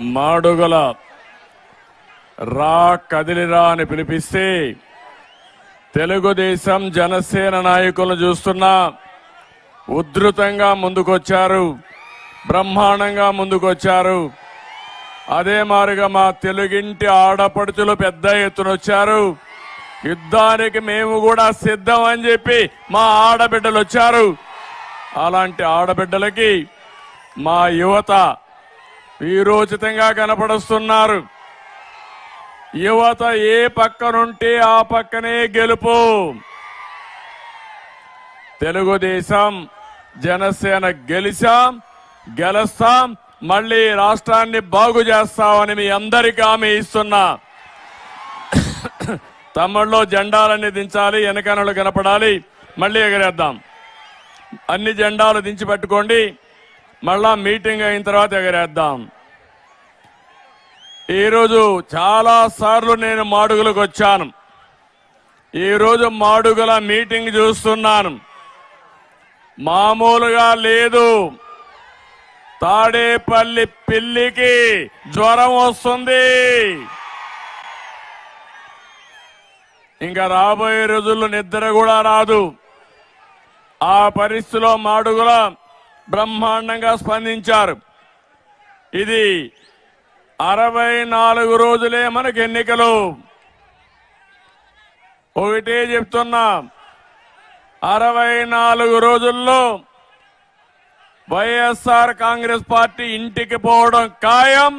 మాడుగుల రా కదిలిరా అని పిలిపిస్తే తెలుగుదేశం జనసేన నాయకులను చూస్తున్నా ఉధృతంగా ముందుకొచ్చారు బ్రహ్మాండంగా ముందుకొచ్చారు. అదే మారుగా మా తెలుగింటి ఆడపడుచులు పెద్ద ఎత్తున వచ్చారు. యుద్ధానికి మేము కూడా సిద్ధం అని చెప్పి మా ఆడబిడ్డలు వచ్చారు. అలాంటి ఆడబిడ్డలకి మా యువత వీరోచితంగా కనపడుస్తున్నారు. యువత ఏ పక్కనుంటే ఆ పక్కనే గెలుపు. తెలుగుదేశం జనసేన గెలిచాం గెలుస్తాం మళ్ళీ రాష్ట్రాన్ని బాగు చేస్తామని మీ అందరికీ హామీ ఇస్తున్నా. తమ్ముళ్ళు జెండాలన్నీ దించాలి వెనకనలు కనపడాలి మళ్ళీ ఎగరేద్దాం. అన్ని జెండాలు దించి పెట్టుకోండి. మళ్ళా మీటింగ్ అయిన తర్వాత ఎగరేద్దాం. ఈరోజు చాలా సార్లు నేను మాడుగులకు వచ్చాను. ఈరోజు మాడుగుల మీటింగ్ చూస్తున్నాను. మామూలుగా లేదు. తాడేపల్లి పిల్లికి జ్వరం వస్తుంది. ఇంకా రాబోయే రోజుల్లో నిద్ర కూడా రాదు. ఆ పరిస్థితిలో మాడుగుల బ్రహ్మాండంగా స్పందించారు. ఇది అరవై నాలుగు రోజులే మనకు ఎన్నికలు. ఒకటే చెప్తున్నా అరవై నాలుగు రోజుల్లో వైఎస్ఆర్ కాంగ్రెస్ పార్టీ ఇంటికి పోవడం ఖాయం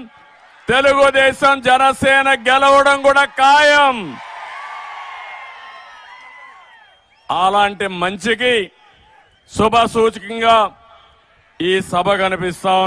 తెలుగుదేశం జనసేన గెలవడం కూడా ఖాయం. అలాంటి మంచికి శుభ సూచకంగా ఈ సభ కనిపిస్తా ఉంది.